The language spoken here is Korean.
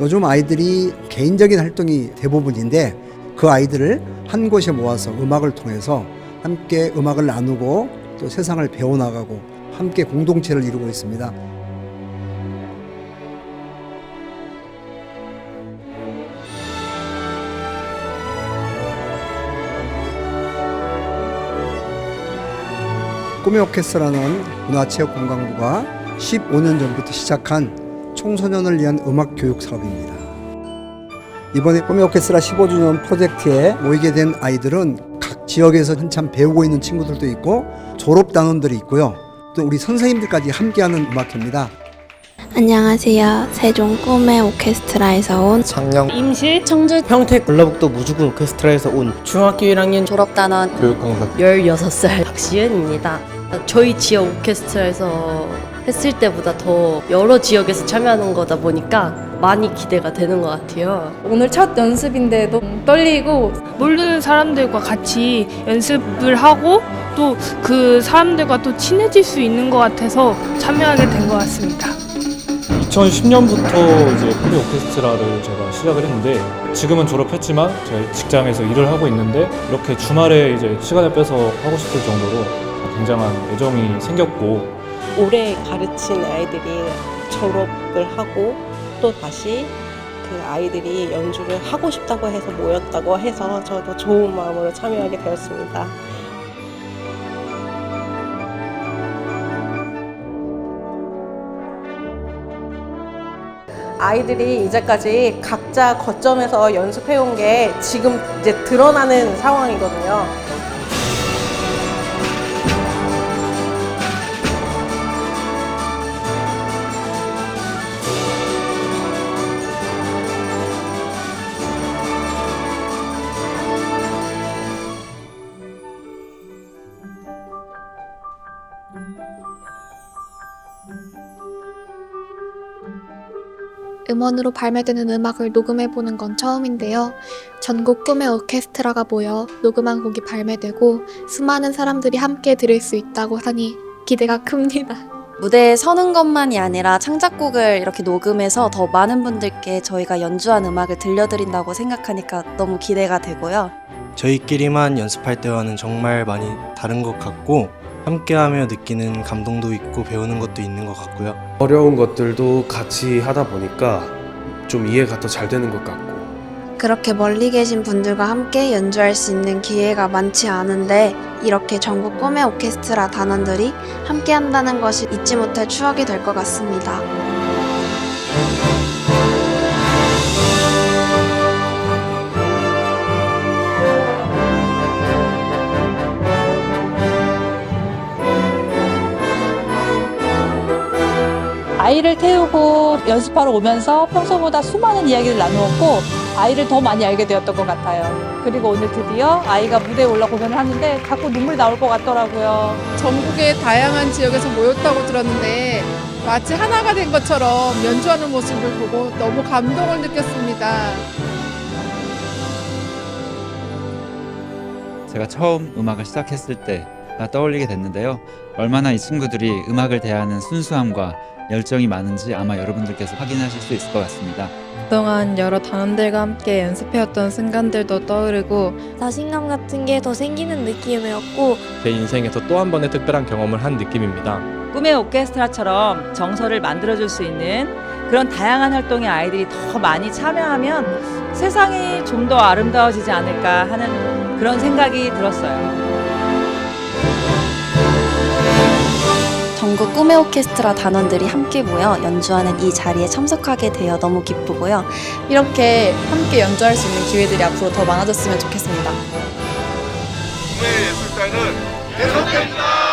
요즘 아이들이 개인적인 활동이 대부분인데 그 아이들을 한 곳에 모아서 음악을 통해서 함께 음악을 나누고 또 세상을 배워나가고 함께 공동체를 이루고 있습니다. 꿈의 오케스트라는 문화체육관광부가 15년 전부터 시작한 청소년을 위한 음악 교육 사업입니다. 이번에 꿈의 오케스트라 15주년 프로젝트에 모이게 된 아이들은 각 지역에서 한참 배우고 있는 친구들도 있고 졸업 단원들이 있고요. 또 우리 선생님들까지 함께하는 음악회입니다. 안녕하세요. 세종 꿈의 오케스트라에서 온 창녕 임실 청주 평택 전라북도 무주군 오케스트라에서 온 중학교 1학년 졸업단원 교육강사 16살 박시은입니다. 저희 지역 오케스트라에서 했을 때보다 더 여러 지역에서 참여하는 거다 보니까 많이 기대가 되는 것 같아요. 오늘 첫 연습인데 너무 떨리고 모르는 사람들과 같이 연습을 하고 또 그 사람들과 또 친해질 수 있는 것 같아서 참여하게 된 것 같습니다. 2010년부터 이제 프리 오케스트라를 제가 시작을 했는데 지금은 졸업했지만 제가 직장에서 일을 하고 있는데 이렇게 주말에 이제 시간을 빼서 하고 싶을 정도로 굉장한 애정이 생겼고 오래 가르친 아이들이 졸업을 하고 또 다시 그 아이들이 연주를 하고 싶다고 해서 모였다고 해서 저도 좋은 마음으로 참여하게 되었습니다. 아이들이 이제까지 각자 거점에서 연습해온 게 지금 이제 드러나는 상황이거든요. 음원으로 발매되는 음악을 녹음해보는 건 처음인데요. 전국 꿈의 오케스트라가 모여 녹음한 곡이 발매되고 수많은 사람들이 함께 들을 수 있다고 하니 기대가 큽니다. 무대에 서는 것만이 아니라 창작곡을 이렇게 녹음해서 더 많은 분들께 저희가 연주한 음악을 들려드린다고 생각하니까 너무 기대가 되고요. 저희끼리만 연습할 때와는 정말 많이 다른 것 같고 함께하며 느끼는 감동도 있고 배우는 것도 있는 것 같고요. 어려운 것들도 같이 하다 보니까 좀 이해가 더 잘 되는 것 같고 그렇게 멀리 계신 분들과 함께 연주할 수 있는 기회가 많지 않은데 이렇게 전국 꿈의 오케스트라 단원들이 함께 한다는 것이 잊지 못할 추억이 될 것 같습니다. 아이를 태우고 연습하러 오면서 평소보다 수많은 이야기를 나누었고 아이를 더 많이 알게 되었던 것 같아요. 그리고 오늘 드디어 아이가 무대에 올라 공연을 하는데 자꾸 눈물 나올 것 같더라고요. 전국의 다양한 지역에서 모였다고 들었는데 마치 하나가 된 것처럼 연주하는 모습을 보고 너무 감동을 느꼈습니다. 제가 처음 음악을 시작했을 때가 떠올리게 됐는데요. 얼마나 이 친구들이 음악을 대하는 순수함과 열정이 많은지 아마 여러분들께서 확인하실 수 있을 것 같습니다. 그동안 여러 단원들과 함께 연습해왔던 순간들도 떠오르고 자신감 같은 게 더 생기는 느낌이었고 제 인생에서 또 한 번의 특별한 경험을 한 느낌입니다. 꿈의 오케스트라처럼 정서를 만들어줄 수 있는 그런 다양한 활동에 아이들이 더 많이 참여하면 세상이 좀 더 아름다워지지 않을까 하는 그런 생각이 들었어요. 꿈의 오케스트라 단원들이 함께 모여 연주하는 이 자리에 참석하게 되어 너무 기쁘고요. 이렇게 함께 연주할 수 있는 기회들이 앞으로 더 많아졌으면 좋겠습니다. 꿈의 예술가는 계속됩니다.